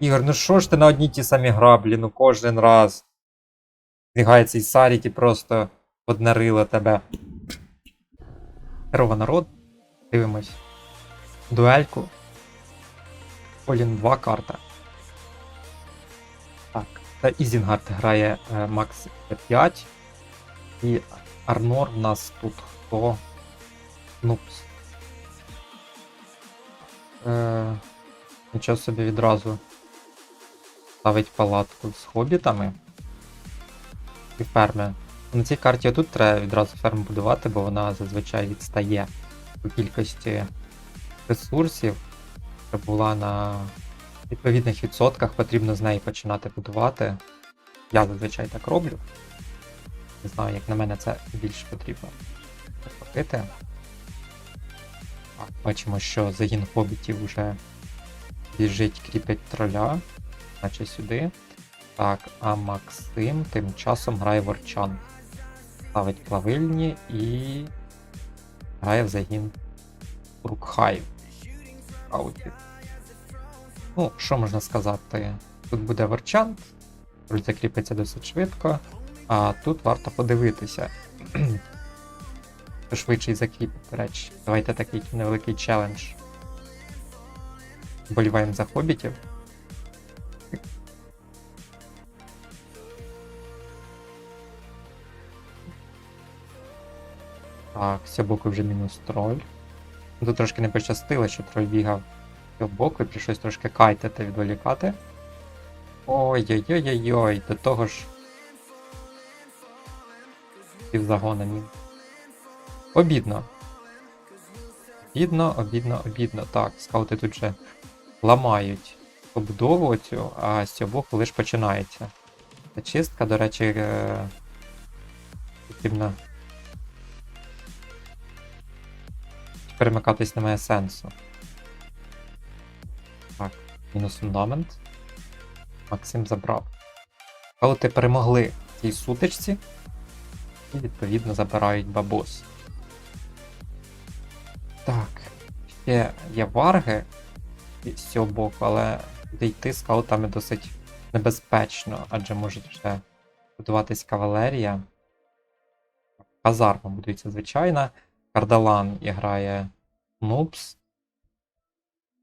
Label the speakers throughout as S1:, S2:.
S1: Ігор, ну що ж ти на одній ті самі граблі, ну кожен раз. Бігає цей Сарік і просто поднарила тебе. Здорово, народ. Дивимось. Дуельку. Олін 2 карта. Так. Та Ізінгард грає е, Макс 5. І Арнор в нас тут хто? Нупс. Е, нічого собі відразу ставить палатку з хобітами і ферми. На цій карті тут треба відразу ферму будувати, бо вона зазвичай відстає у кількості ресурсів, що була на відповідних відсотках, потрібно з неї починати будувати. Я зазвичай так роблю. Не знаю, як на мене це більш потрібно. Так, бачимо, що загін хобітів вже біжить, кріпить троля, наче сюди. Так, а Максим тим часом грає ворчан. Ставить плавильні і грає в загін Рукхаїв. Аутів. Ну, що можна сказати? Тут буде ворчан, руль закріпиться досить швидко, а тут варто подивитися. Хто швидший закріпить, до речі. Давайте такий невеликий челендж. Боліваємо за хобітів. Так, з цього боку вже мінус троль. Тут трошки не пощастило, що троль бігав з цього боку і прийшлось трошки кайтити, відволікати. Ой-ой-ой-ой-ой, до того ж. Півзагона мін. Обідно. Обідно, обідно, обідно. Так, скаути тут вже ламають побудову цю, а з цього боку лише починається. Чистка, до речі, е, потрібно перемикатись немає сенсу. Так, мінус фундамент. Максим забрав. Скаути перемогли в цій сутичці. І відповідно забирають бабос. Так. Ще є варги з цього боку, але туди йти скаутами досить небезпечно, адже може вже будуватись кавалерія. Казарма будується звичайна. Кардалан і грає Нупс.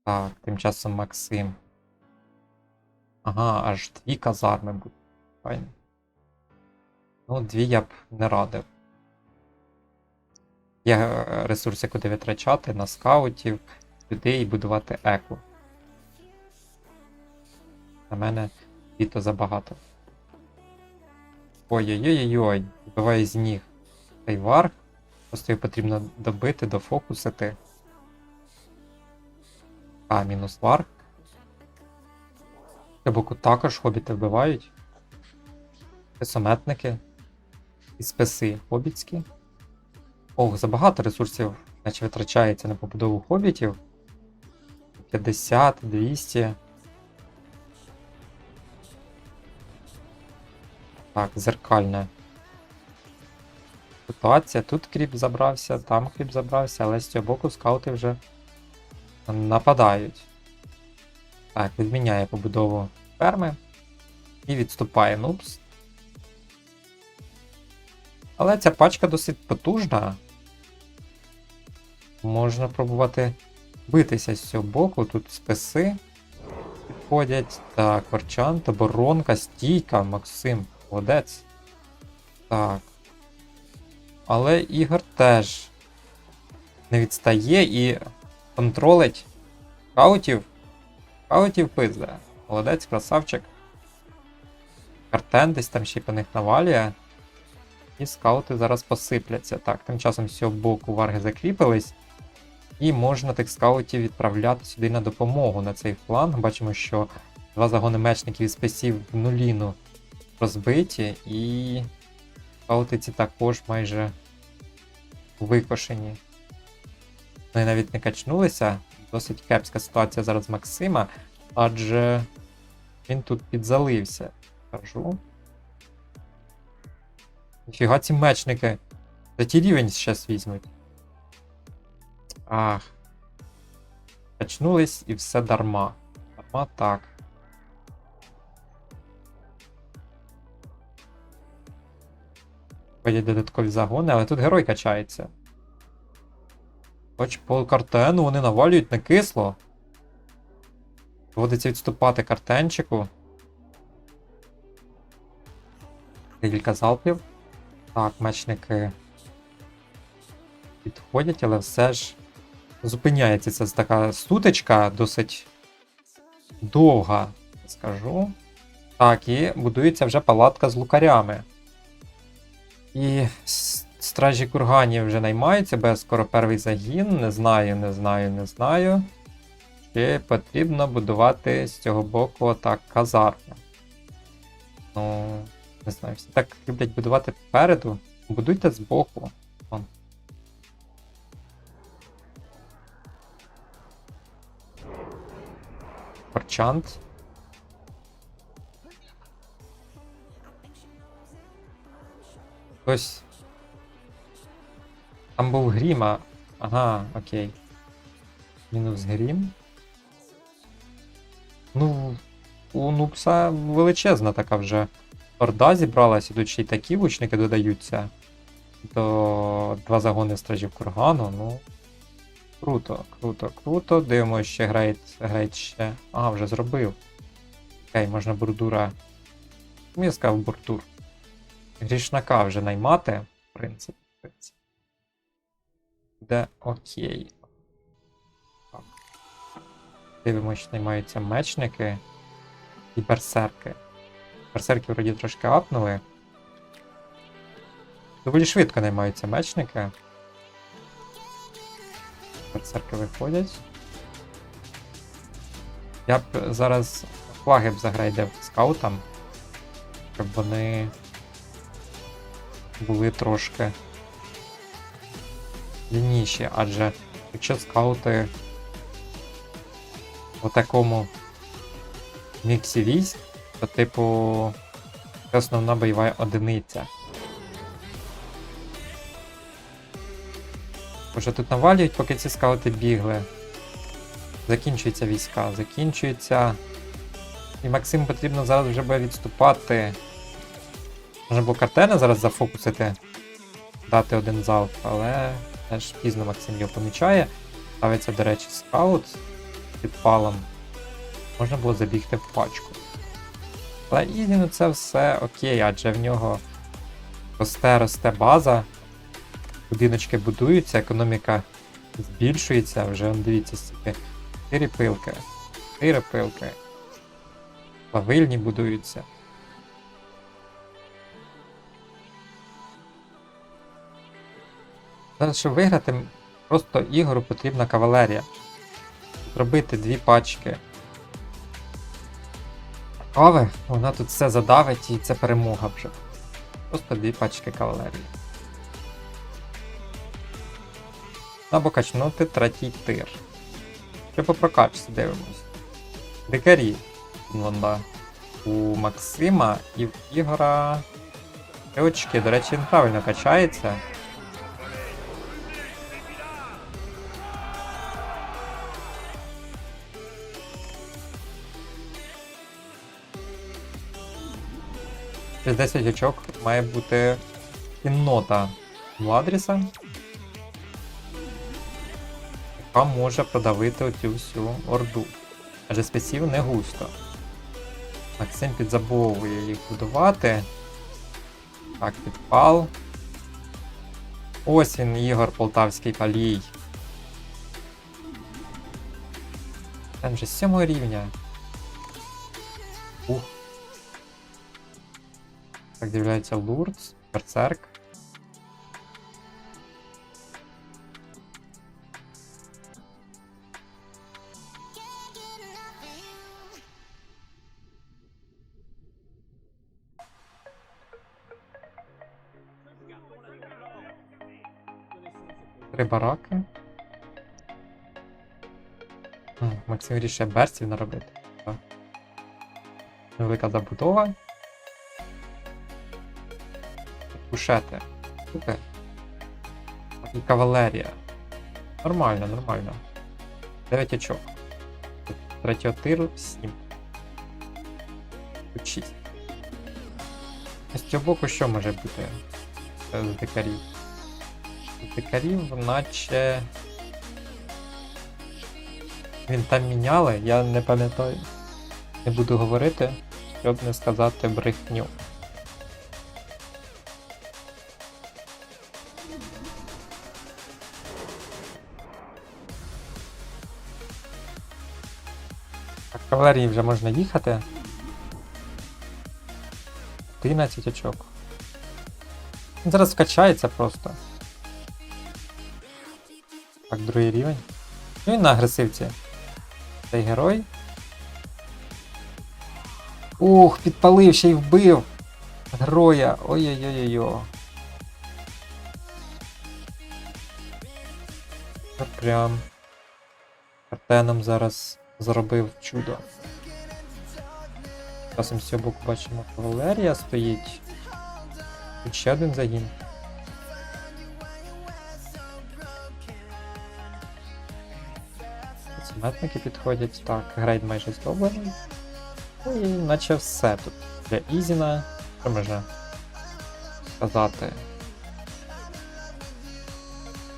S1: Так, тим часом Максим. Ага, аж дві казарми будуть. Файно. Ну, дві я б не радив. Є е, ресурси, куди витрачати на скаутів, людей і будувати еку. На мене літо забагато. Ой-ой-ой-ой, вбиває з ніг цей варг. Просто його потрібно добити, дофокусити. А, мінус варг. З боку також хобіти вбивають. Писометники. І списи хобітські. Ох, забагато ресурсів, наче витрачається на побудову хобітів. 50, 200. Так, зеркальне. Ситуація. Тут кріп забрався, там кріп забрався, але з цього боку скаути вже нападають. Так, відміняє побудову ферми. І відступає нупс. Але ця пачка досить потужна. Можна пробувати битися з цього боку. Тут списи підходять. Так, Варчант, оборонка, стійка, Максим, молодець. Так. Але Ігор теж не відстає і контролить каутів. Каутів пизде. Молодець, красавчик. Картен десь там ще по них навалює. І скаути зараз посипляться. Так, тим часом з боку варги закріпились. І можна тих скаутів відправляти сюди на допомогу на цей фланг. Бачимо, що два загони мечників і списів в нуліну розбиті, і скаути також майже викошені. Вони навіть не качнулися. Досить кепська ситуація зараз Максима, адже він тут підзалився. Кажу. Ніфіга ці мечники. За ті рівень зараз візьмуть. Ах. Качнулись і все дарма. Дарма так. Ходять додаткові загони, але тут герой качається. Хоч по картену вони навалюють не кисло. Доводиться відступати картенчику. Кілька залпів. Так, мечники підходять, але все ж зупиняється ця така сутичка досить довга, скажу. Так, і будується вже палатка з лукарями. І стражі курганів вже наймаються, бо я скоро перший загін. Не знаю, не знаю, не знаю. Чи потрібно будувати з цього боку так казарму. Ну, не знаю, всі так люблять будувати попереду. Будуйте збоку. Вон. Корчант. Ось. Там був гріма. Ага, окей. Мінус грім. Ну, у Нукса величезна така вже орда зібралась, ідуть ще й такі лучники додаються. До два загони стражів кургану, ну. Круто, круто, круто. Дивимося, ще грає, грає ще. Ага, вже зробив. Окей, можна бурдура. Я сказав бурдур. Грішнака вже наймати, в принципі. в принципі. Буде окей. Так. Дивимося, що наймаються мечники і берсерки. Берсерки вроді трошки апнули. Доволі швидко наймаються мечники. Берсерки виходять. Я б зараз флаги б заграйдив скаутам, щоб вони були трошки лініші, адже якщо скаути у такому міксі військ, то типу це основна бойова одиниця. Уже тут навалюють, поки ці скаути бігли. Закінчуються війська, закінчуються. І Максим потрібно зараз вже буде відступати. Можна було картена зараз зафокусити, дати один залп, але теж пізно Максим його помічає. Ставиться, до речі, скаут з підпалом. Можна було забігти в пачку. Але Ізі, ну це все окей, адже в нього росте, росте база, будиночки будуються, економіка збільшується, вже дивіться стільки. 4 пилки, 4 пилки. Плавильні будуються. Зараз, щоб виграти, просто ігору потрібна кавалерія. Зробити дві пачки. Кави, вона тут все задавить і це перемога вже. Просто дві пачки кавалерії. Або качнути третій тир. Що по прокачці дивимось. Дикарі. Вон, У Максима і в Ігора. Очки, до речі, він правильно качається. Через 10 очок має бути кіннота Владріса, яка може продавити оцю всю орду. Адже спеців не густо. Максим підзабовує їх будувати. Так, підпал. Ось він, Ігор Полтавський палій. Там вже з 7 рівня. Так, з'являється Лурц, Берсерк. Три бараки. Максим вирішує берстів наробити. Так. Велика забудова. Кушети. Супер. Кавалерія. Нормально, нормально. 9 очок. Третього тиру 7. Тут 6. А з цього боку що може бути? Це з дикарів. З дикарів, наче. Він там міняли, я не пам'ятаю. Не буду говорити, щоб не сказати брехню. Кавалерії вже можна їхати. 11 очок. Він зараз вкачається просто. Так, другий рівень. Ну він на агресивці. Цей герой. Ух, підпалив ще й вбив. Героя. Ой-ой-ой-ой. Прям. Артеном зараз зробив чудо. Часом з цього боку бачимо кавалерія стоїть. Тут ще один загін. Сметники підходять. Так, грейд майже здоблений. Ну і наче все тут. Для Ізіна. Що можна сказати?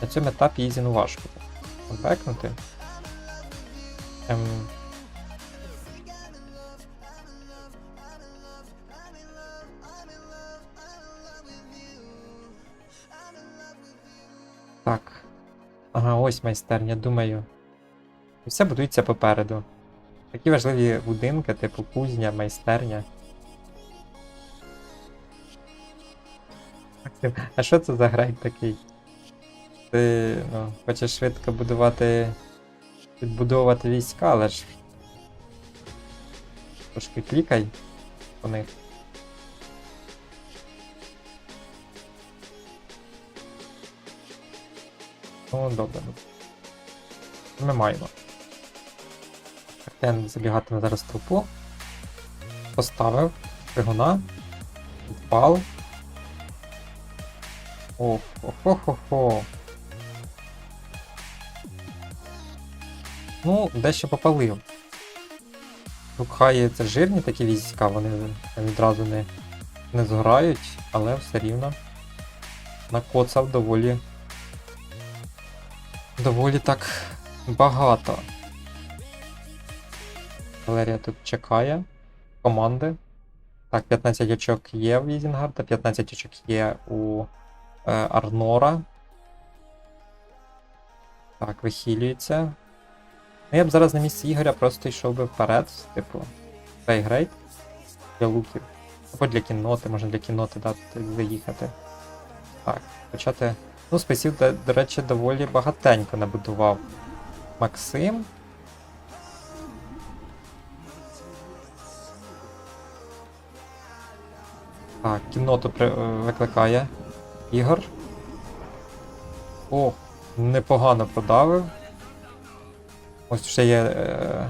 S1: На цьому етапі Ізіну важко. Бекнути. Ем, Так. Ага, ось майстерня, думаю. І все будується попереду. Такі важливі будинки, типу кузня, майстерня. А що це за грайд такий? Ти ну, хочеш швидко будувати. Відбудовувати війська, але ж. Трошки клікай по них. Ну, добре. Ми маємо. Артен забігатиме зараз трупу. Поставив. Пригуна. Відпал. Ох, Ну, дещо попалив. Рукхає це жирні такі війська, вони відразу не, не згорають, але все рівно накоцав доволі доволі так багато. Валерія тут чекає. Команди. Так, 15 очок є в Ізінгарда, 15 очок є у е, Арнора. Так, вихилюється. Ну, я б зараз на місці Ігоря просто йшов би вперед, типу, цей грейд для луків. Або для кінноти, можна для кінноти дати заїхати. Так, почати. Ну, списів, до, до речі, доволі багатенько набудував Максим. Так, кінноту при, е, викликає Ігор. О, непогано продавив. Ось ще є. Е...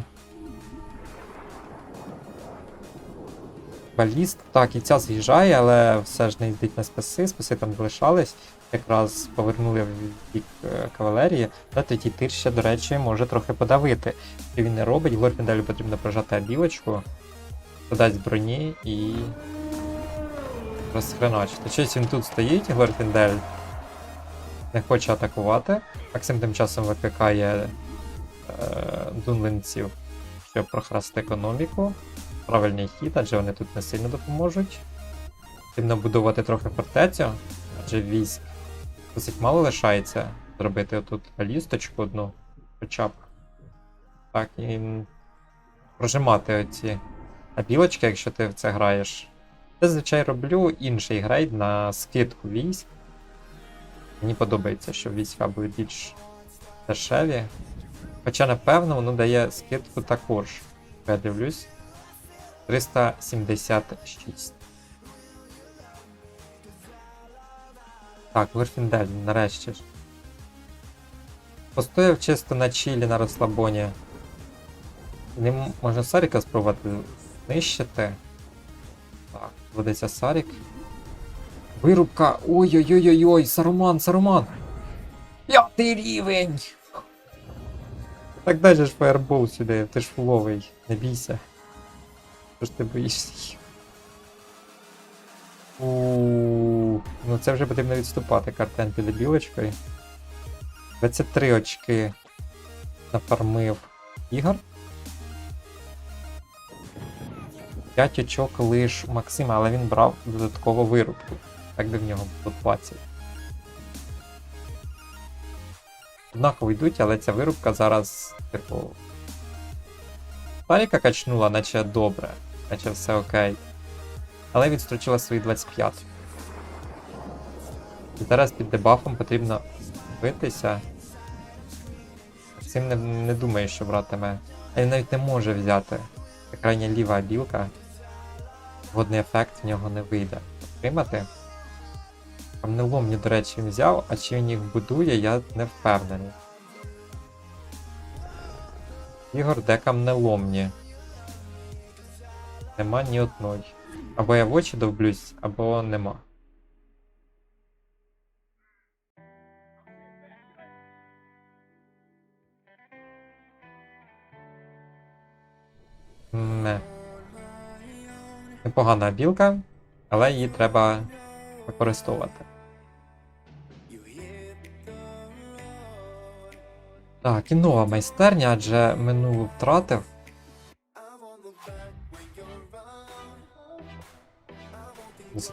S1: Баліст. Так, і ця з'їжджає, але все ж не йдуть на списи, списи там залишались. Якраз повернули в бік е, кавалерії. Та тоді тир ще, до речі, може трохи подавити. Що він не робить, Глорфінделю потрібно прожати білочку, додасть броні і. розхреначити. Щось він тут стоїть, Глорфіндель не хоче атакувати. Максим тим часом викликає е, дунлинців, щоб прохрасти економіку. Правильний хід, адже вони тут не сильно допоможуть. Потрібно будувати трохи фортецю, адже військ досить мало лишається зробити отут лісточку одну, хоча б. Так, і прожимати оці білочки, якщо ти в це граєш. Зазвичай роблю інший грейд на скидку військ. Мені подобається, що війська будуть більш дешеві. Хоча, напевно, воно дає скидку також. Я дивлюсь. 376. Так, Верфіндель, нарешті ж. Постояв чисто на чилі на розслабоні. Ним можна Саріка спробувати знищити. Так, ведеться Сарік. Вирубка! Ой-ой-ой-ой! Саруман, Саруман! П'ятий рівень! Так дай же ж фаербол сюди, ти ж фуловий, не бійся. Що ж ти боїшся їх? Ну це вже потрібно відступати картен під білочкою. 23 очки нафармив Ігор. 5 очок лиш Максима, але він брав додатково вирубку. Так би в нього було 20. Однаково йдуть, але ця вирубка зараз, типу. Таріка качнула, наче добре, наче все окей. Але відстрочила свої 25. І зараз під дебафом потрібно битися. Цим не, не думаю, що братиме. А він навіть не може взяти. Це крайня ліва білка. Водний ефект в нього не вийде. Отримати. Камнеломні, до речі, взяв, а чи він їх будує, я не впевнений. Ігор, де камнеломні? Нема ні одної. Або я в очі довблюсь, або нема. Не. Непогана білка, але її треба використовувати. Так, і нова майстерня, адже минулу втратив.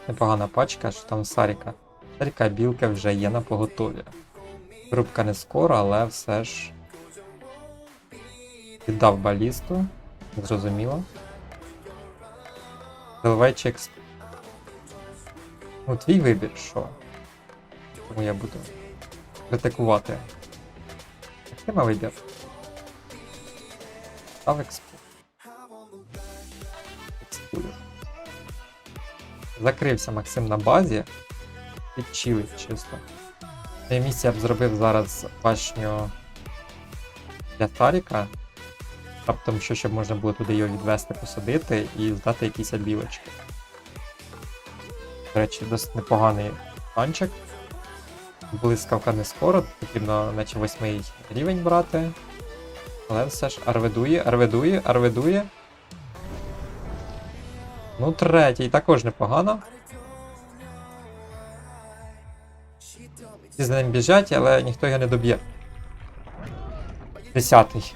S1: Непогана пачка, що там Саріка. Саріка білка вже є на поготові. Рубка не скоро, але все ж віддав балісту. Зрозуміло. Заливаючи експ. Ну, твій вибір, що? Тому я буду критикувати. Мав вибір? Став. Закрився Максим на базі. Підчилить чисто. Її місці я б зробив зараз башню для Таріка. Раптом що, щоб можна було туди його відвести, посадити і здати якісь білочки. До речі, досить непоганий танчик. Блискавка не скоро, потрібно наче восьмий рівень брати. Але все ж арведує, арведує, арведує. Ну, третій також непогано. Всі за ним біжать, але ніхто його не доб'є. Десятий.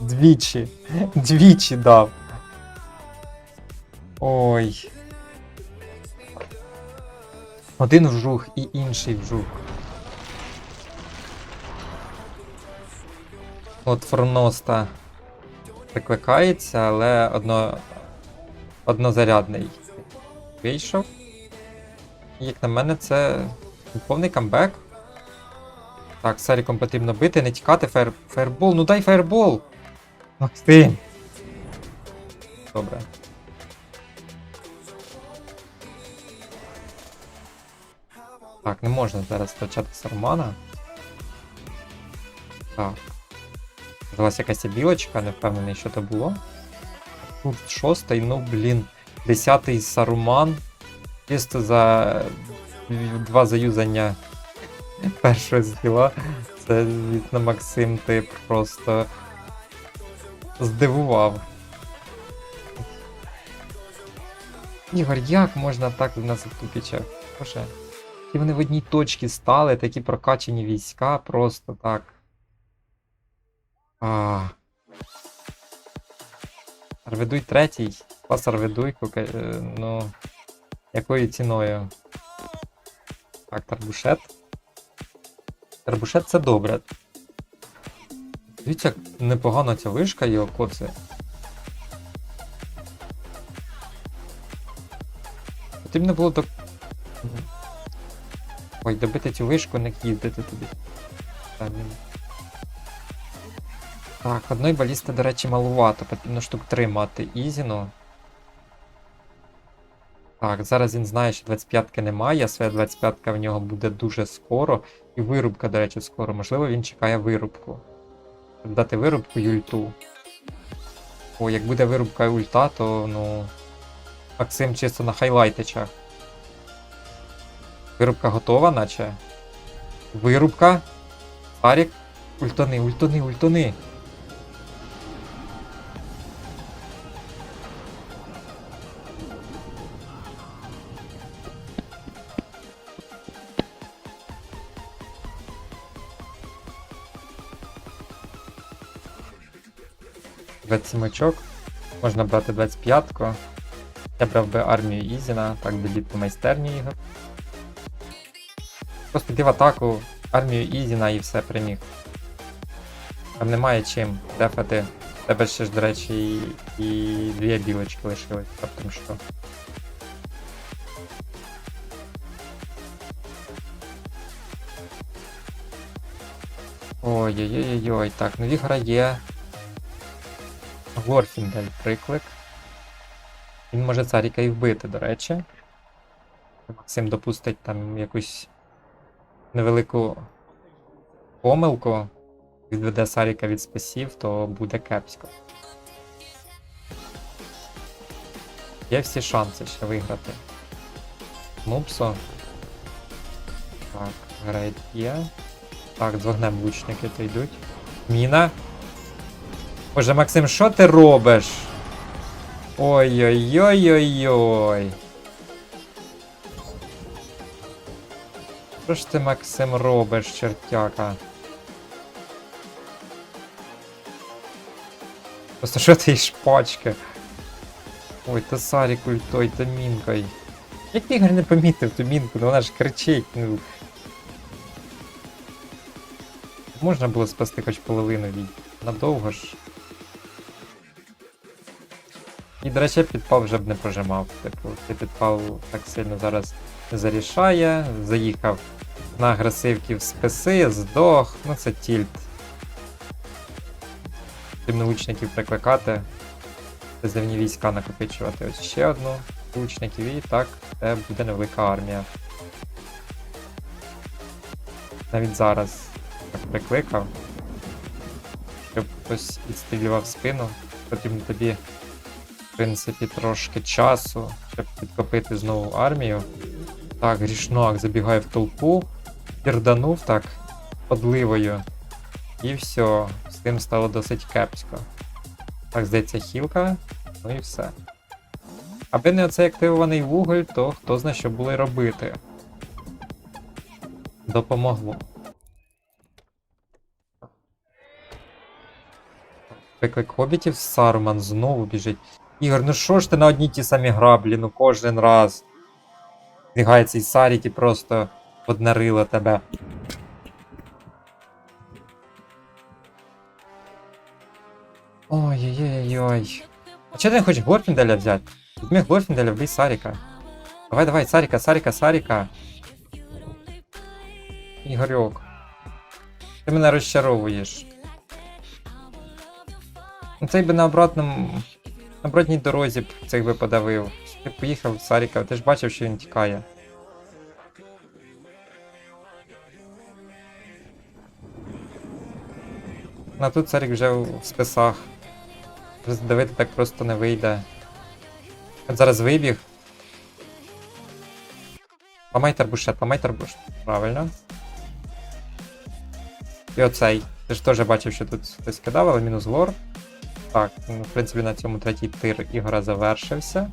S1: Двічі. Двічі дав. Ой. Один вжух і інший вжух. От Форноста прикликається, але одно... однозарядний вийшов. Як на мене, це повний камбек. Так, Саріком потрібно бити, не тікати, фаєр... фаєрбол, ну дай фаєрбол! Максим! Добре. Так, не можна зараз втрачати Сармана. Так. Здалася якась білочка, не впевнений, що це було. Тут шостий, ну блін. Десятий Саруман. Чисто за два заюзання першого скіла. Це звісно, Максим, ти просто здивував. Ігор, як можна так в нас тупіча? Боже. І вони в одній точці стали, такі прокачені війська, просто так. А. Арведуй третій. Клас Арведуйку, е, ну. Якою ціною? Так, Тарбушет. Тарбушет це добре. Дивіться, як непогано ця вишка його коце. Потрібно було до. Ой, добити цю вишку, не їздити туди. Так, одної балісти, до речі, малувато. Потрібно штук 3 мати Ізіну. Так, зараз він знає, що 25-ки немає, своя 25-ка в нього буде дуже скоро. І вирубка, до речі, скоро. Можливо, він чекає вирубку. Дати вирубку і ульту. О, як буде вирубка ульта, то ну. Максим чисто на хайлайтичах. Вирубка готова, наче. Вирубка. Парік. Ультони, ультони, ультони. 27 очок. Можна брати 25-ку. Я брав би армію Ізіна, так би по майстерні ігор. Просто йди в атаку, армію Ізіна і все приміг. Там немає чим дефати. Тебе ще ж, до речі, і, і дві білочки лишились, тобто що. Ой-ой-ой-ой, так, нові гра є. Горфіндель приклик. Він може царіка і вбити, до речі. Максим допустить там якусь невелику помилку, відведе Саріка від спасів, то буде кепсько. Є всі шанси ще виграти. Мупсо. Так, грейд є. Так, з вогнем лучники то йдуть. Міна. Боже, Максим, що ти робиш? Ой-ой-ой-ой-ой. Що ж ти, Максим, робиш, чертяка? Просто що ти шпачки? Ой, то Сарік ультой, то мінкой. Як Ігор не помітив ту мінку, ну вона ж кричить, ну. Можна було спасти хоч половину від. Надовго ж. І, до речі, підпал вже б не прожимав. Типу, ти підпал так сильно зараз не зарішає. Заїхав на агресивки в списи, здох. Ну це тільт. Тим лучників прикликати. Призивні війська накопичувати. Ось ще одну лучників і так це буде невелика армія. Навіть зараз так прикликав. Щоб хтось відстрілював спину, потрібно тобі в принципі, трошки часу, щоб підкопити знову армію. Так, грішнак забігає в толпу, пірданув так подливою. І все, з тим стало досить кепсько. Так, здається, хілка, ну і все. Аби не оцей активований вуголь, то хто знає, що було робити. Допомогло. Виклик хобітів, Сарман знову біжить. Ігор, ну що ж ти на одні ті самі граблі, ну кожен раз. Бігає цей Сарік і просто поднарило тебе. Ой-ой-ой-ой. А чого ти не хочеш Глорфінделя взяти? Візьми Глорфінделя, вбий Саріка. Давай, давай, Саріка, Саріка, Саріка. Ігорьок. Ти мене розчаровуєш. Ну цей би на обратному. На обратній дорозі б цих би подавив. Ти поїхав Саріка, ти ж бачив, що він тікає. А тут Сарік вже в списах. Роздавити так просто не вийде. От зараз вибіг. Ламай тарбушет, ламай тарбушет. Правильно. І оцей. Ти ж теж бачив, що тут хтось кидав, але мінус лор. Так, ну, в принципі, на цьому третій тир ігора завершився.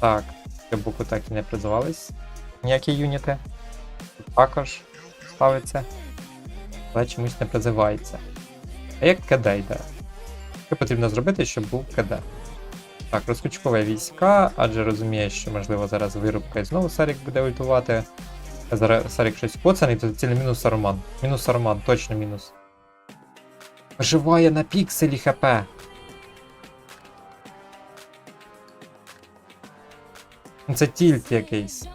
S1: Так, боку так і не призивались. Ніякі юніти. Також ставиться. Але чомусь не призивається. А як КД йде? Що потрібно зробити, щоб був КД? Так, розкучкове війська, адже розуміє, що можливо зараз вирубка і знову Сарік буде ультувати. Зараз Сарік щось коцаний, то цілий мінус Сарман. Мінус Сарман, точно мінус. Виживає на пікселі ХП. Це тільт якийсь.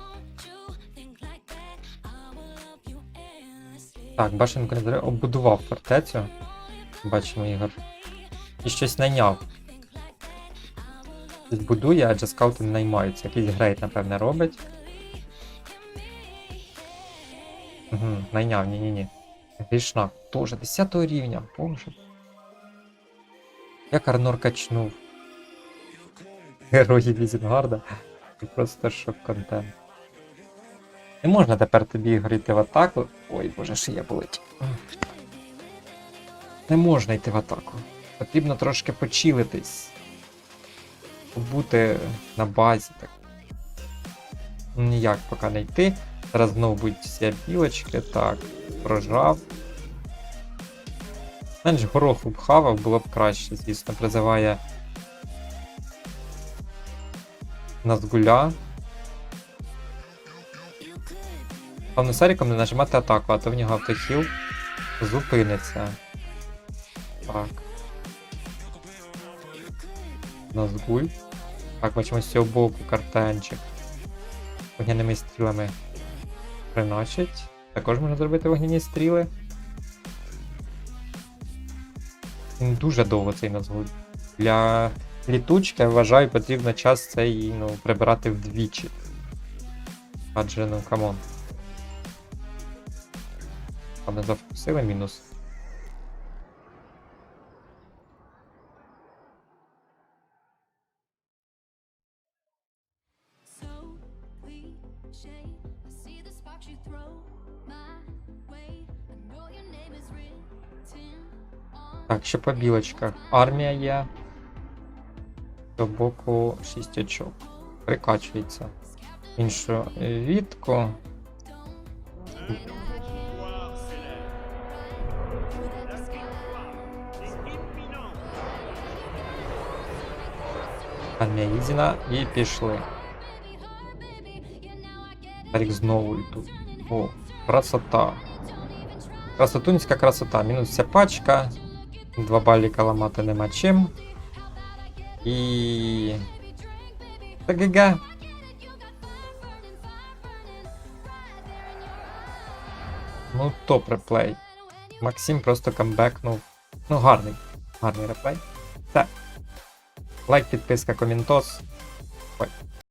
S1: Так, Башенко не оббудував фортецю. Бачимо Ігор. І щось найняв. Щось будує, адже скаути не наймаються. Якийсь грейд, напевне, робить. Угу, найняв, ні-ні-ні. Грішнак. Тоже 10 рівня, боже. Як Арнор качнув. Герої Візінгарда. І просто шок контент. Не можна тепер тобі горіти в атаку. Ой, боже, шия болить. Не можна йти в атаку. Потрібно трошки почилитись. Побути на базі так. Ніяк поки не йти. Зараз знову будуть всі білочки. Так, прожав. Менш гороху б хавав, було б краще, звісно, призиває Назгуля. Певно, Саріком не нажимати атаку, а то в нього автохіл зупиниться. Так. Назгуль. Так, бачимо з цього боку картанчик. Вогняними стрілами приносить. Також можна зробити вогняні стріли. Дуже довго цей Назгуль. Для літучки, я вважаю, потрібно час цей ну, прибирати вдвічі. Адже, ну, камон. А не зафокусили мінус. Так, ще по білочках. Армія є. До боку 6 очок. Прикачується. Іншу вітку. Армія Ізіна і пішли. Тарік знову тут. О, красота. Красотунська красота. Мінус вся пачка. Два баліка ламати нема чим. І. ТГГ. Ну, топ реплей. Максим просто камбекнув. Ну, гарний. Гарний реплей. Так. Лайк, підписка, коментос.